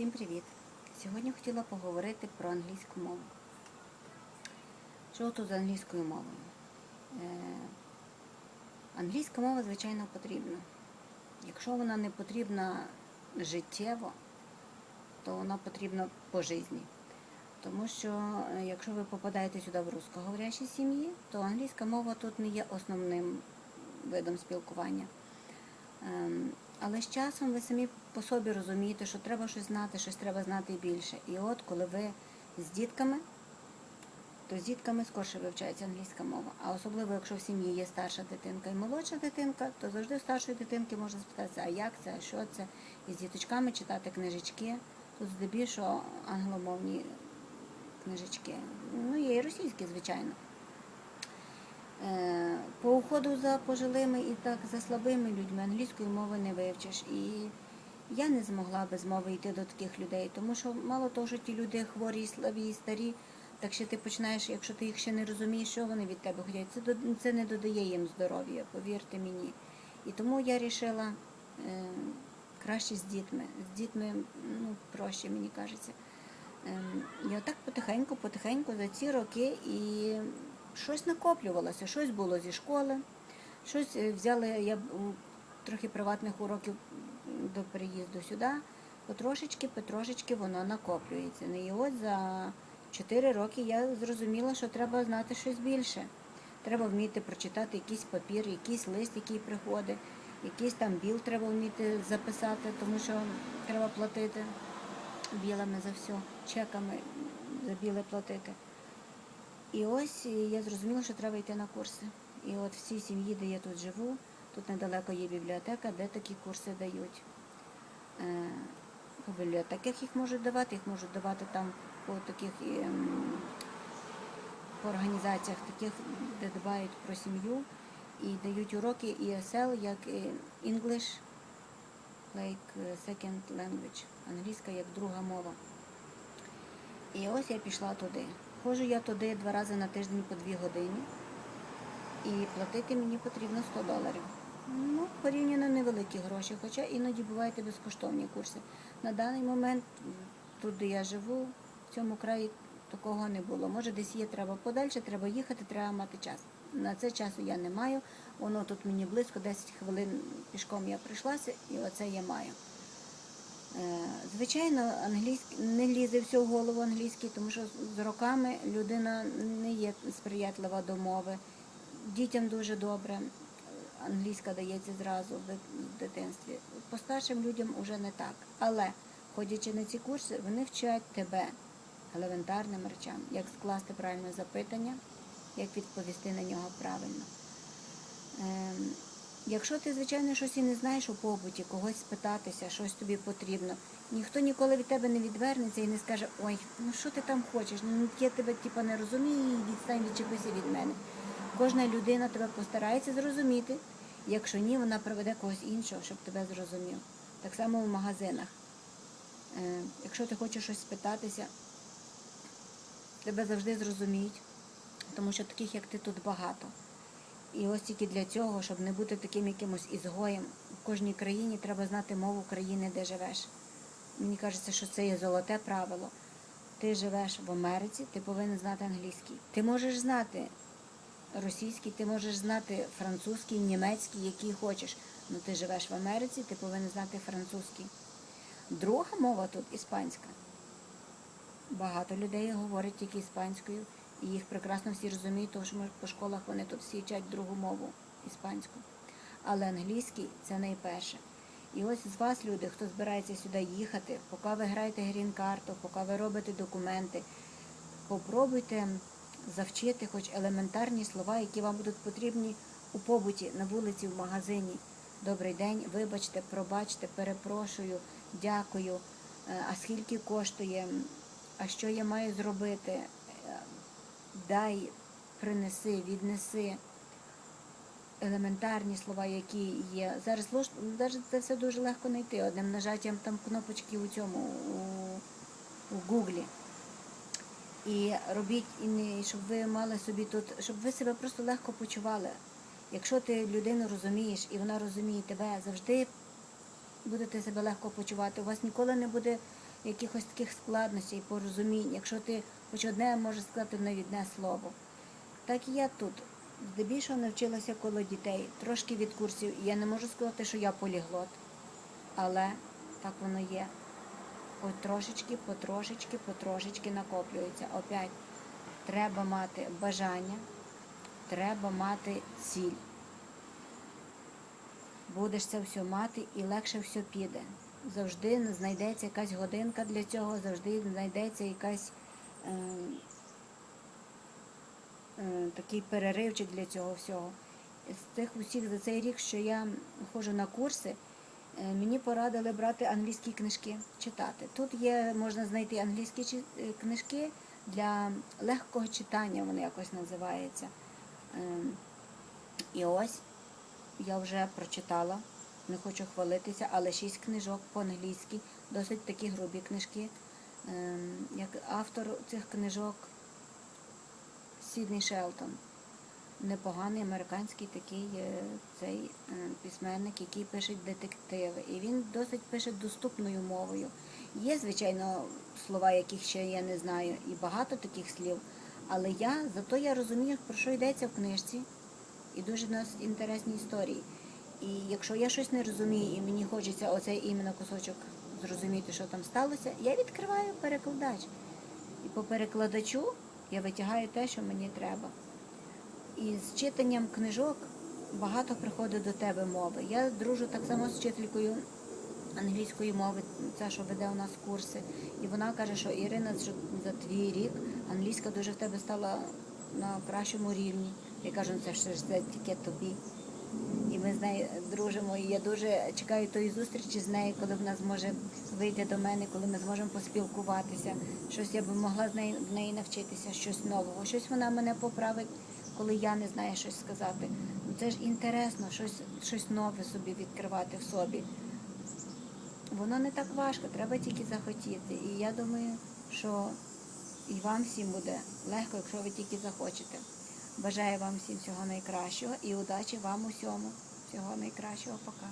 Всім привіт! Сьогодні хотіла поговорити про англійську мову. Що тут з англійською мовою? Е, англійська мова, звичайно, потрібна. Якщо вона не потрібна життєво, то вона потрібна по житті. Тому що е, якщо ви попадаєте сюди в русскоговорящій сім'ї, то англійська мова тут не є основним видом спілкування. Ем, Але з часом ви самі по собі розумієте, що треба щось знати, щось треба знати більше. І от коли ви з дітками, то з дітками скорше вивчається англійська мова. А особливо, якщо в сім'ї є старша дитинка і молодша дитинка, то завжди у старшої дитинки можна спитатися, а як це, а що це, і з діточками читати книжечки. Тут здебільшого англомовні книжечки. Ну, є і російські, звичайно. Е, По уходу за пожилими і так за слабими людьми англійської мови не вивчиш. І я не змогла без мови йти до таких людей, тому що мало того, що ті люди хворі, слабі і старі, так ще ти починаєш, якщо ти їх ще не розумієш, що вони від тебе хочуть, це, це не додає їм здоров'я, повірте мені. І тому я вирішила е, краще з дітьми. З дітьми ну, проще, мені кажеться. Ем, І отак потихеньку, потихеньку за ці роки і щось накоплювалося, щось було зі школи, щось е, взяли я трохи приватних уроків до переїзду сюди. Потрошечки, потрошечки воно накоплюється. Ну, І от за 4 роки я зрозуміла, що треба знати щось більше. Треба вміти прочитати якийсь папір, якийсь лист, який приходить, якийсь там біл треба вміти записати, тому що треба платити білами за все, чеками за біле платити. І ось я зрозуміла, що треба йти на курси. І от в цій сім'ї, де я тут живу, тут недалеко є бібліотека, де такі курси дають. Е, По бібліотеках їх можуть давати, їх можуть давати там по таких ем, по організаціях, таких, де дбають про сім'ю і дають уроки ESL як е, English like е, second language, англійська як друга мова. І ось я пішла туди. Ходжу я туди два рази на тиждень по дві години. І платити мені потрібно 100 доларів. Ну, порівняно невеликі гроші, хоча іноді бувають безкоштовні курси. На даний момент, тут, де я живу, в цьому краї такого не було. Може, десь є, треба подальше, треба їхати, треба мати час. На це часу я не маю. Воно тут мені близько 10 хвилин пішком я прийшлася, і оце я маю. Е, Звичайно, англійський не лізе все в голову англійський, тому що з роками людина не є сприятлива до мови. Дітям дуже добре. Англійська дається зразу в дитинстві. По старшим людям вже не так. Але ходячи на ці курси, вони вчать тебе елементарним речам, як скласти правильне запитання, як відповісти на нього правильно. Якщо ти, звичайно, щось і не знаєш у побуті, когось спитатися, щось тобі потрібно, ніхто ніколи від тебе не відвернеться і не скаже, ой, ну що ти там хочеш, ну я тебе типа не розумію, і відстань, відчепися від мене. Кожна людина тебе постарається зрозуміти. Якщо ні, вона приведе когось іншого, щоб тебе зрозумів. Так само в магазинах. Е, Якщо ти хочеш щось спитатися, тебе завжди зрозуміють, тому що таких, як ти, тут багато. І ось тільки для цього, щоб не бути таким якимось ізгоєм, в кожній країні треба знати мову країни, де живеш. Мені кажеться, що це є золоте правило. Ти живеш в Америці, ти повинен знати англійський. Ти можеш знати російський, ти можеш знати французький, німецький, який хочеш. Ну ти живеш в Америці, ти повинен знати французький. Друга мова тут іспанська. Багато людей говорять тільки іспанською, і їх прекрасно всі розуміють, тому що ми по школах вони тут всі вчать другу мову іспанську. Але англійський це найперше. І ось з вас, люди, хто збирається сюди їхати, поки ви граєте грін-карту, поки ви робите документи, попробуйте завчити хоч елементарні слова, які вам будуть потрібні у побуті, на вулиці, в магазині. Добрий день, вибачте, пробачте, перепрошую, дякую. Е, А скільки коштує? А що я маю зробити? Дай, принеси, віднеси. Елементарні слова, які є. Зараз зараз це все дуже легко знайти одним нажаттям там кнопочки у цьому у, у Гуглі. І робіть, і не, щоб ви мали собі тут, щоб ви себе просто легко почували. Якщо ти людину розумієш і вона розуміє тебе, завжди будете себе легко почувати. У вас ніколи не буде якихось таких складностей, порозумінь. Якщо ти хоч одне можеш сказати навіть одне слово. Так і я тут. Здебільшого навчилася коло дітей, трошки від курсів. Я не можу сказати, що я поліглот, але так воно є. Трошечки, потрошечки, потрошечки накоплюється. Опять треба мати бажання, треба мати ціль. Будеш це все мати і легше все піде. Завжди знайдеться якась годинка для цього, завжди знайдеться якась е, е, такий переривчик для цього всього. З тих усіх за цей рік, що я ходжу на курси, е, мені порадили брати англійські книжки, читати. Тут є, можна знайти англійські чи- е, книжки для легкого читання, вони якось називаються. Ем, І ось я вже прочитала, не хочу хвалитися, але шість книжок по-англійськи, досить такі грубі книжки. Ем, Як автор цих книжок Сіднey Шелтон. Непоганий американський такий е, цей е, письменник, який пише детективи. І він досить пише доступною мовою. Є, звичайно, слова, яких ще я не знаю, і багато таких слів. Але я зато я розумію, про що йдеться в книжці, і дуже в нас інтересні історії. І якщо я щось не розумію, і мені хочеться оцей іменно кусочок зрозуміти, що там сталося, я відкриваю перекладач. І по перекладачу я витягаю те, що мені треба. І з читанням книжок багато приходить до тебе мови. Я дружу так само з вчителькою англійської мови, ця, що веде у нас курси. І вона каже, що Ірина, що за твій рік англійська дуже в тебе стала на кращому рівні. Я кажу, «Ну, це ж це тільки тобі. Ми з нею дружимо. І я дуже чекаю тої зустрічі з нею, коли вона зможе вийти до мене, коли ми зможемо поспілкуватися. Щось я би могла з неї в неї навчитися, щось нового. Щось вона мене поправить, коли я не знаю щось сказати. Ну, Це ж інтересно, щось, щось нове собі відкривати в собі. Воно не так важко, треба тільки захотіти. І я думаю, що і вам всім буде легко, якщо ви тільки захочете. Бажаю вам всім всього найкращого і удачі вам усьому. Всього найкращого. Пока.